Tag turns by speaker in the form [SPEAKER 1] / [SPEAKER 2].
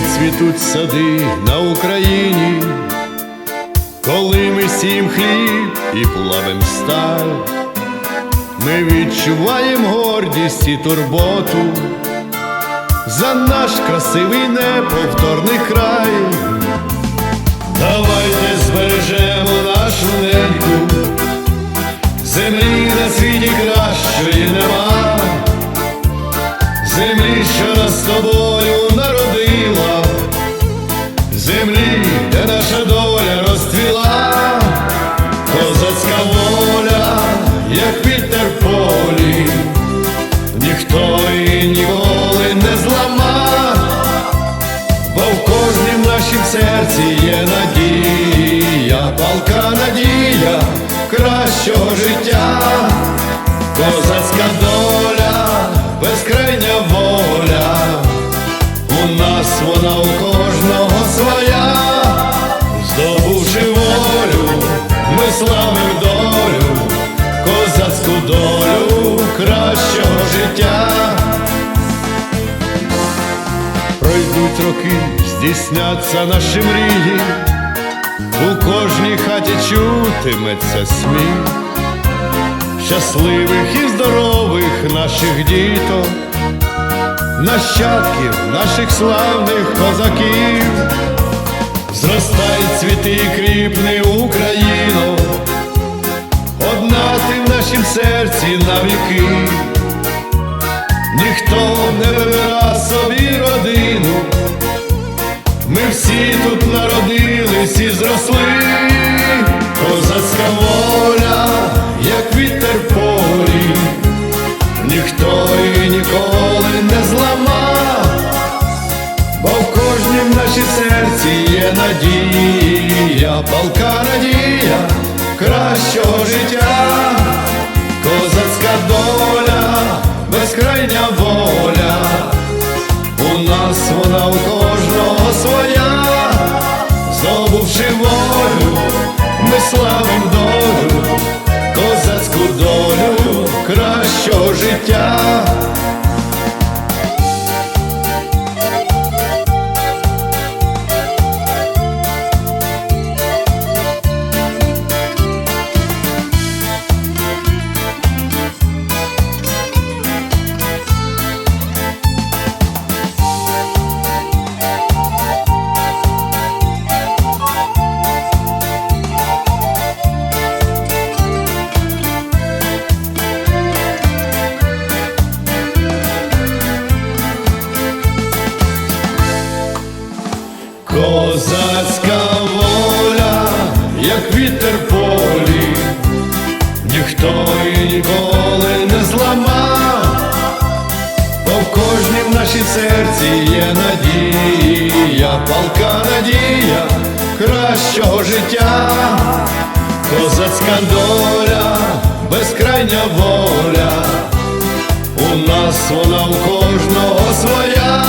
[SPEAKER 1] цвітуть сади на Україні, коли ми сім хліб і плавим сталь, ми відчуваємо гордість і турботу за наш красивий неповторний край. Давайте збережемо нашу неньку, землі на світі кращої нема, землі, що нас тобою землі, долю життя. Пройдуть роки, здійсняться наші мрії, у кожній хаті чутиметься сміх, щасливих і здорових наших діток, нащадків наших славних козаків, зростай цвіти і кріпни Україно, серці навіки. Ніхто не вибира собі родину, ми всі тут народились і зросли, козацька воля, як вітер полі, ніхто і ніколи не злама, бо в кожнім нашій серці є надія, палка надія кращого життя, Козацька воля, як вітер в полі, ніхто і ніколи не злама, бо в кожнім нашій серці є надія, палка надія кращого життя, козацька доля, безкрайня воля, у нас вона у кожного своя